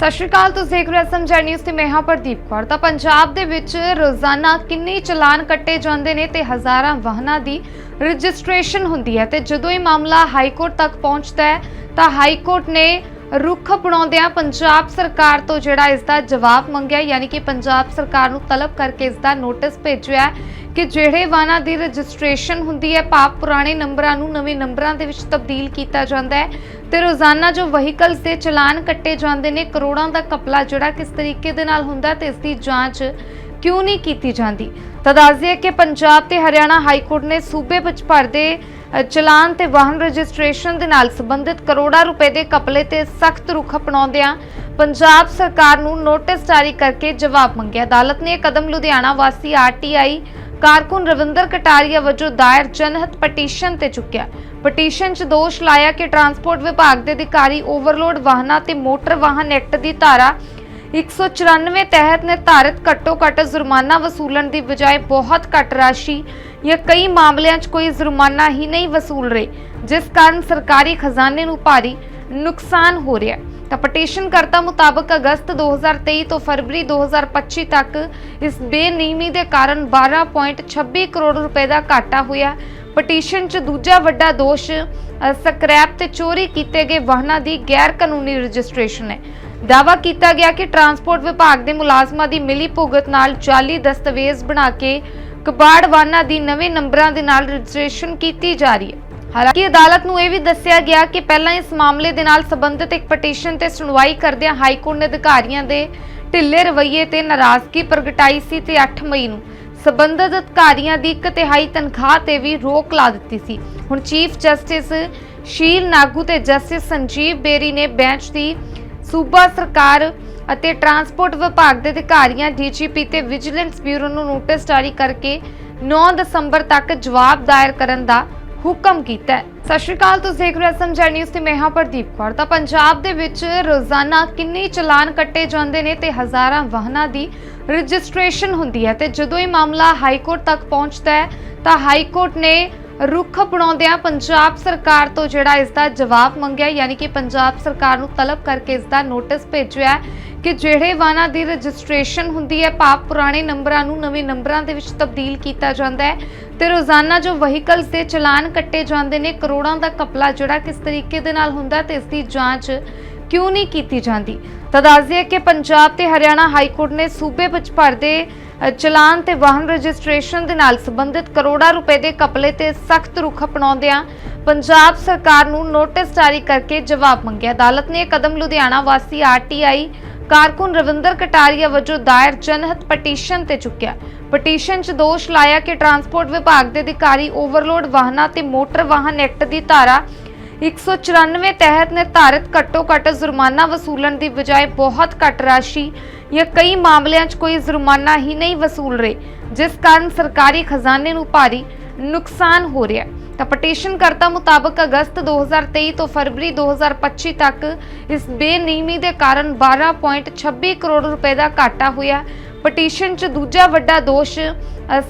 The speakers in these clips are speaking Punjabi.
ਸਤਿ ਸ਼੍ਰੀ ਅਕਾਲ, ਤੁਸੀਂ ਦੇਖ ਰਹੇ ਹੋ ਐਸਐਮਜੀ ਨਿਊਜ਼ ਤੇ ਮੈਂ ਹਾਂ ਪ੍ਰਦੀਪ ਕੌਰ। ਤਾਂ ਪੰਜਾਬ ਦੇ ਵਿੱਚ ਰੋਜ਼ਾਨਾ ਕਿੰਨੇ ਚਲਾਨ ਕੱਟੇ ਜਾਂਦੇ ਨੇ ਤੇ ਹਜ਼ਾਰਾਂ ਵਾਹਨਾਂ ਦੀ ਰਜਿਸਟ੍ਰੇਸ਼ਨ ਹੁੰਦੀ ਹੈ ਤੇ ਜਦੋਂ ਇਹ ਮਾਮਲਾ ਹਾਈ ਕੋਰਟ ਤੱਕ ਪਹੁੰਚਦਾ ਹੈ, ਤਾਂ ਹਾਈ ਕੋਰਟ ਨੇ ਰੁੱਖ ਅਪਣਾਉਂਦਿਆਂ ਪੰਜਾਬ ਸਰਕਾਰ ਤੋਂ ਜਿਹੜਾ ਇਸ ਦਾ ਜਵਾਬ ਮੰਗਿਆ ਯਾਨੀ ਕਿ ਪੰਜਾਬ ਸਰਕਾਰ ਨੂੰ ਤਲਬ ਕਰਕੇ ਇਸ ਦਾ ਨੋਟਿਸ ਭੇਜਿਆ ਕਿ ਜਿਹੜੇ ਵਾਹਨਾਂ ਦੀ ਰਜਿਸਟ੍ਰੇਸ਼ਨ ਹੁੰਦੀ ਹੈ ਭਾਵ ਪੁਰਾਣੇ ਨੰਬਰਾਂ ਨੂੰ ਨਵੇਂ ਨੰਬਰਾਂ ਦੇ ਵਿੱਚ ਤਬਦੀਲ ਕੀਤਾ ਜਾਂਦਾ ਹੈ ਤੇ ਰੋਜ਼ਾਨਾ ਜੋ ਵਹੀਕਲਸ ਦੇ ਚਲਾਨ ਕੱਟੇ ਜਾਂਦੇ ਨੇ ਕਰੋੜਾਂ ਦਾ ਕਪਲਾ ਜਿਹੜਾ ਕਿਸ ਤਰੀਕੇ ਦੇ ਨਾਲ ਹੁੰਦਾ ਤੇ ਇਸ ਦੀ ਜਾਂਚ ਕਿਉਂ ਨਹੀਂ ਕੀਤੀ ਜਾਂਦੀ? ਤਾਂ ਦੱਸ ਦਈਏ ਕਿ ਪੰਜਾਬ ਤੇ ਹਰਿਆਣਾ ਹਾਈ ਕੋਰਟ ਨੇ ਸੂਬੇ ਵਿੱਚ ਭਰਦੇ ਅ, ਚਲਾਨ ਤੇ ਵਾਹਨ ਰਜਿਸਟ੍ਰੇਸ਼ਨ ਦੇ ਨਾਲ ਸੰਬੰਧਿਤ ਕਰੋੜਾਂ ਰੁਪਏ ਦੇ ਕਪਲੇ ਤੇ ਸਖਤ ਰੁਖ ਅਪਣਾਉਂਦਿਆਂ ਪੰਜਾਬ ਸਰਕਾਰ ਨੂੰ ਨੋਟਿਸ ਜਾਰੀ ਕਰਕੇ ਜਵਾਬ ਮੰਗਿਆ। ਅਦਾਲਤ ਨੇ ਇਹ ਕਦਮ ਲੁਧਿਆਣਾ ਵਾਸੀ ਆਰਟੀਆਈ ਕਾਰਕੁਨ ਰਵਿੰਦਰ ਕਟਾਰੀਆ ਵਜੋਂ ਦਾਇਰ ਜਨਹਿਤ ਪਟੀਸ਼ਨ ਤੇ ਚੁੱਕਿਆ। ਪਟੀਸ਼ਨ 'ਚ ਦੋਸ਼ ਲਾਇਆ ਕਿ ਟਰਾਂਸਪੋਰਟ ਵਿਭਾਗ ਦੇ ਅਧਿਕਾਰੀ ਓਵਰਲੋਡ ਵਾਹਨਾਂ ਤੇ ਮੋਟਰ ਵਾਹਨ ਐਕਟ ਦੀ ਧਾਰਾ 194 ਤਹਿਤ ਨਿਰਧਾਰਿਤ ਘੱਟੋ-ਘੱਟ ਜੁਰਮਾਨਾ ਵਸੂਲਣ ਦੀ ਬਜਾਏ ਬਹੁਤ ਘੱਟ ਰਾਸ਼ੀ ਜਾਂ ਕਈ ਮਾਮਲਿਆਂ 'ਚ ਕੋਈ ਜੁਰਮਾਨਾ ਹੀ ਨਹੀਂ ਵਸੂਲ ਰਹੇ, ਜਿਸ ਕਾਰਨ ਸਰਕਾਰੀ ਖਜ਼ਾਨੇ ਨੂੰ ਭਾਰੀ ਨੁਕਸਾਨ ਹੋ ਰਿਹਾ ਹੈ। ਤਾਂ ਪਟੀਸ਼ਨਕਰਤਾ ਮੁਤਾਬਕ ਅਗਸਤ 2023 ਤੋਂ ਫਰਵਰੀ 2025 ਤੱਕ ਇਸ ਬੇਨਿਯਮੀ ਦੇ ਕਾਰਨ 12.26 ਕਰੋੜ ਰੁਪਏ ਦਾ ਘਾਟਾ ਹੋਇਆ। ਪਟੀਸ਼ਨ 'ਚ ਦੂਜਾ ਵੱਡਾ ਦੋਸ਼ ਸਕ੍ਰੈਪ ਤੇ ਚੋਰੀ ਕੀਤੇ ਗਏ ਵਾਹਨਾਂ ਦੀ ਗੈਰ ਕਾਨੂੰਨੀ ਰਜਿਸਟ੍ਰੇਸ਼ਨ ਹੈ। ਦਾਵਾ ਕੀਤਾ ਗਿਆ ਕਿ ਟਰਾਂਸਪੋਰਟ ਵਿਭਾਗ ਦੇ ਮੁਲਾਜ਼ਮਾਂ ਦੀ ਮਿਲੀ ਭੁਗਤ ਨਾਲ ਜਾਲੀ ਦਸਤਾਵੇਜ਼ ਬਣਾ ਕੇ ਕਬਾੜ ਵਾਹਨਾਂ ਦੀ ਨਵੇਂ ਨੰਬਰਾਂ ਦੇ ਨਾਲ ਰਜਿਸਟ੍ਰੇਸ਼ਨ ਕੀਤੀ ਜਾ ਰਹੀ ਹੈ। ਹਾਲਾਂਕਿ ਅਦਾਲਤ ਨੂੰ ਇਹ ਵੀ ਦੱਸਿਆ ਗਿਆ ਕਿ ਪਹਿਲਾਂ ਇਸ ਮਾਮਲੇ ਦੇ ਨਾਲ ਸੰਬੰਧਿਤ ਇੱਕ ਪਟੀਸ਼ਨ ਤੇ ਸੁਣਵਾਈ ਕਰਦਿਆਂ ਹਾਈ ਕੋਰਟ ਨੇ ਅਧਿਕਾਰੀਆਂ ਦੇ ਢਿੱਲੇ ਰਵੱਈਏ ਤੇ ਨਾਰਾਜ਼ਗੀ ਪ੍ਰਗਟਾਈ ਸੀ ਤੇ 8 ਮਈ ਨੂੰ ਸੰਬੰਧਿਤ ਅਧਿਕਾਰੀਆਂ ਦੀ ਇੱਕ ਤਿਹਾਈ ਤਨਖਾਹ ਤੇ ਵੀ ਰੋਕ ਲਾ ਦਿੱਤੀ ਸੀ। ਹੁਣ ਚੀਫ ਜਸਟਿਸ ਸ਼ੀਲ ਨਾਗੂ ਤੇ ਜਸਟਿਸ ਸੰਜੀਵ ਬੇਰੀ ਨੇ ਬੈਂਚ ਦੀ ਸੂਬਾ ਸਰਕਾਰ ਅਤੇ ਟਰਾਂਸਪੋਰਟ ਵਿਭਾਗ ਦੇ ਅਧਿਕਾਰੀਆਂ, ਡੀਜੀਪੀ ਤੇ ਵਿਜੀਲੈਂਸ ਬਿਊਰੋ ਨੂੰ ਨੋਟਿਸ ਜਾਰੀ ਕਰਕੇ 9 ਦਸੰਬਰ ਤੱਕ ਜਵਾਬ ਦਾਇਰ ਕਰਨ ਦਾ ਹੁਕਮ ਕੀਤਾ ਹੈ। ਸਤਿ ਸ਼੍ਰੀ ਅਕਾਲ, ਤੁਸੀਂ ਦੇਖ ਰਹੇ ਹੋ ਐਸਐਮਜੀ ਨਿਊਜ਼ ਤੇ ਮੈਂ ਹਾਂ ਪ੍ਰਦੀਪ ਕੌਰ। ਤਾਂ ਪੰਜਾਬ ਦੇ ਵਿੱਚ ਰੋਜ਼ਾਨਾ ਕਿੰਨੇ ਚਲਾਨ ਕੱਟੇ ਜਾਂਦੇ ਨੇ ਤੇ ਹਜ਼ਾਰਾਂ ਵਾਹਨਾਂ ਦੀ ਰਜਿਸਟ੍ਰੇਸ਼ਨ ਹੁੰਦੀ ਹੈ ਤੇ ਜਦੋਂ ਇਹ ਮਾਮਲਾ ਹਾਈ ਕੋਰਟ ਤੱਕ ਪਹੁੰਚਦਾ ਹੈ, ਤਾਂ ਹਾਈ ਕੋਰਟ ਨੇ ਰੁੱਖ ਅਪਣਾਉਂਦਿਆਂ ਪੰਜਾਬ ਸਰਕਾਰ ਤੋਂ ਜਿਹੜਾ ਇਸ ਦਾ ਜਵਾਬ ਮੰਗਿਆ, ਯਾਨੀ ਕਿ ਪੰਜਾਬ ਸਰਕਾਰ ਨੂੰ ਤਲਬ ਕਰਕੇ ਇਸ ਦਾ ਨੋਟਿਸ ਭੇਜਿਆ ਕਿ ਜਿਹੜੇ ਵਾਹਨਾਂ ਦੀ ਰਜਿਸਟ੍ਰੇਸ਼ਨ ਹੁੰਦੀ ਹੈ, ਭਾਵ ਪੁਰਾਣੇ ਨੰਬਰਾਂ ਨੂੰ ਨਵੇਂ ਨੰਬਰਾਂ ਦੇ ਵਿੱਚ ਤਬਦੀਲ ਕੀਤਾ ਜਾਂਦਾ ਹੈ ਤੇ ਰੋਜ਼ਾਨਾ ਜੋ ਵਹੀਕਲਸ ਦੇ ਚਲਾਨ ਕੱਟੇ ਜਾਂਦੇ ਨੇ, ਕਰੋੜਾਂ ਦਾ ਕਪਲਾ ਜਿਹੜਾ ਕਿਸ ਤਰੀਕੇ ਦੇ ਨਾਲ ਹੁੰਦਾ ਤੇ ਇਸ ਦੀ ਜਾਂਚ ਕਿਉਂ ਨਹੀਂ ਕੀਤੀ ਜਾਂਦੀ? ਤਾਂ ਦੱਸ ਦਈਏ ਕਿ ਪੰਜਾਬ ਤੇ ਹਰਿਆਣਾ ਹਾਈ ਕੋਰਟ ਨੇ ਸੂਬੇ ਵਿੱਚ ਭਰਦੇ ਚਲਾਨ ਤੇ ਵਾਹਨ ਰਜਿਸਟ੍ਰੇਸ਼ਨ ਦੇ ਨਾਲ ਸੰਬੰਧਿਤ ਕਰੋੜਾਂ ਰੁਪਏ ਦੇ ਕਪਲੇ ਤੇ ਸਖਤ ਰੁਖ ਅਪਣਾਉਂਦਿਆਂ ਪੰਜਾਬ ਸਰਕਾਰ ਨੂੰ ਨੋਟਿਸ ਜਾਰੀ ਕਰਕੇ ਜਵਾਬ ਮੰਗਿਆ। ਅਦਾਲਤ ਨੇ ਇਹ ਕਦਮ ਲੁਧਿਆਣਾ ਵਾਸੀ ਆਰਟੀਆਈ ਕਾਰਕੁਨ ਰਵਿੰਦਰ ਕਟਾਰੀਆ ਵਜੋਂ ਦਾਇਰ ਜਨਹਿਤ ਪਟੀਸ਼ਨ ਤੇ ਚੁੱਕਿਆ। ਪਟੀਸ਼ਨ 'ਚ ਦੋਸ਼ ਲਾਇਆ ਕਿ ਟਰਾਂਸਪੋਰਟ ਵਿਭਾਗ ਦੇ ਅਧਿਕਾਰੀ ਓਵਰਲੋਡ ਵਾਹਨਾਂ ਤੇ ਮੋਟਰ ਵਾਹਨ ਐਕਟ ਦੀ ਧਾਰਾ 194 ਤਹਿਤ ਨਿਰਧਾਰਿਤ ਘੱਟੋ-ਘੱਟ ਜੁਰਮਾਨਾ ਵਸੂਲਣ ਦੀ ਬਜਾਏ ਬਹੁਤ ਘੱਟ ਰਾਸ਼ੀ ਜਾਂ ਕਈ ਮਾਮਲਿਆਂ 'ਚ ਕੋਈ ਜੁਰਮਾਨਾ ਹੀ ਨਹੀਂ ਵਸੂਲ ਰਹੇ, ਜਿਸ ਕਾਰਨ ਸਰਕਾਰੀ ਖਜ਼ਾਨੇ ਨੂੰ ਭਾਰੀ ਨੁਕਸਾਨ ਹੋ ਰਿਹਾ ਹੈ। ਤਾਂ ਪਟੀਸ਼ਨਕਰਤਾ ਮੁਤਾਬਕ ਅਗਸਤ 2023 ਤੋਂ ਫਰਵਰੀ 2025 ਤੱਕ ਇਸ ਬੇਨਿਯਮੀ ਦੇ ਕਾਰਨ 12.26 ਕਰੋੜ ਰੁਪਏ ਦਾ ਘਾਟਾ ਹੋਇਆ। ਪਟੀਸ਼ਨ 'ਚ ਦੂਜਾ ਵੱਡਾ ਦੋਸ਼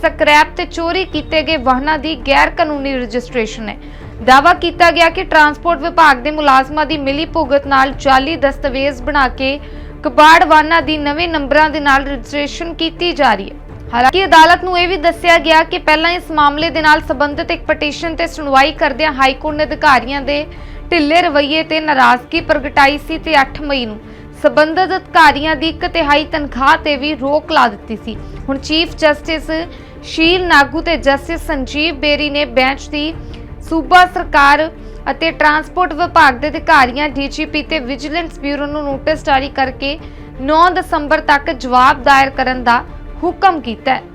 ਸਕ੍ਰੈਪ ਤੇ ਚੋਰੀ ਕੀਤੇ ਗਏ ਵਾਹਨਾਂ ਦੀ ਗੈਰ ਕਾਨੂੰਨੀ ਰਜਿਸਟ੍ਰੇਸ਼ਨ ਹੈ। ਦਾਵਾ ਕੀਤਾ ਗਿਆ ਕਿ ਟਰਾਂਸਪੋਰਟ ਵਿਭਾਗ ਦੇ ਮੁਲਾਜ਼ਮਾਂ ਦੀ ਮਿਲੀ ਭੁਗਤ ਨਾਲ ਜਾਲੀ ਦਸਤਾਵੇਜ਼ ਬਣਾ ਕੇ ਕਬਾੜ ਵਾਹਨਾਂ ਦੀ ਨਵੇਂ ਨੰਬਰਾਂ ਦੇ ਨਾਲ ਰਜਿਸਟ੍ਰੇਸ਼ਨ ਕੀਤੀ ਜਾ ਰਹੀ ਹੈ। ਹਾਲਾਂਕਿ ਅਦਾਲਤ ਨੂੰ ਇਹ ਵੀ ਦੱਸਿਆ ਗਿਆ ਕਿ ਪਹਿਲਾਂ ਇਸ ਮਾਮਲੇ ਦੇ ਨਾਲ ਸੰਬੰਧਿਤ ਇੱਕ ਪਟੀਸ਼ਨ ਤੇ ਸੁਣਵਾਈ ਕਰਦਿਆਂ ਹਾਈ ਕੋਰਟ ਨੇ ਅਧਿਕਾਰੀਆਂ ਦੇ ਢਿੱਲੇ ਰਵੱਈਏ ਤੇ ਨਾਰਾਜ਼ਗੀ ਪ੍ਰਗਟਾਈ ਸੀ ਤੇ 8 ਮਈ ਨੂੰ ਸੰਬੰਧਿਤ ਅਧਿਕਾਰੀਆਂ ਦੀ ਇੱਕ ਤਿਹਾਈ ਤਨਖਾਹ ਤੇ ਵੀ ਰੋਕ ਲਾ ਦਿੱਤੀ ਸੀ। ਹੁਣ ਚੀਫ ਜਸਟਿਸ ਸ਼ੀਲ ਨਾਗੂ ਤੇ ਜਸਟਿਸ ਸੰਜੀਵ ਬੇਰੀ ਨੇ ਬੈਂਚ ਦੀ ਸੂਬਾ ਸਰਕਾਰ ਅਤੇ ਟਰਾਂਸਪੋਰਟ ਵਿਭਾਗ ਦੇ ਅਧਿਕਾਰੀਆਂ, ਡੀਜੀਪੀ ਤੇ ਵਿਜੀਲੈਂਸ ਬਿਊਰੋ ਨੂੰ ਨੋਟਿਸ ਜਾਰੀ ਕਰਕੇ 9 ਦਸੰਬਰ ਤੱਕ ਜਵਾਬ ਦਾਇਰ ਕਰਨ ਦਾ ਹੁਕਮ ਕੀਤਾ ਹੈ।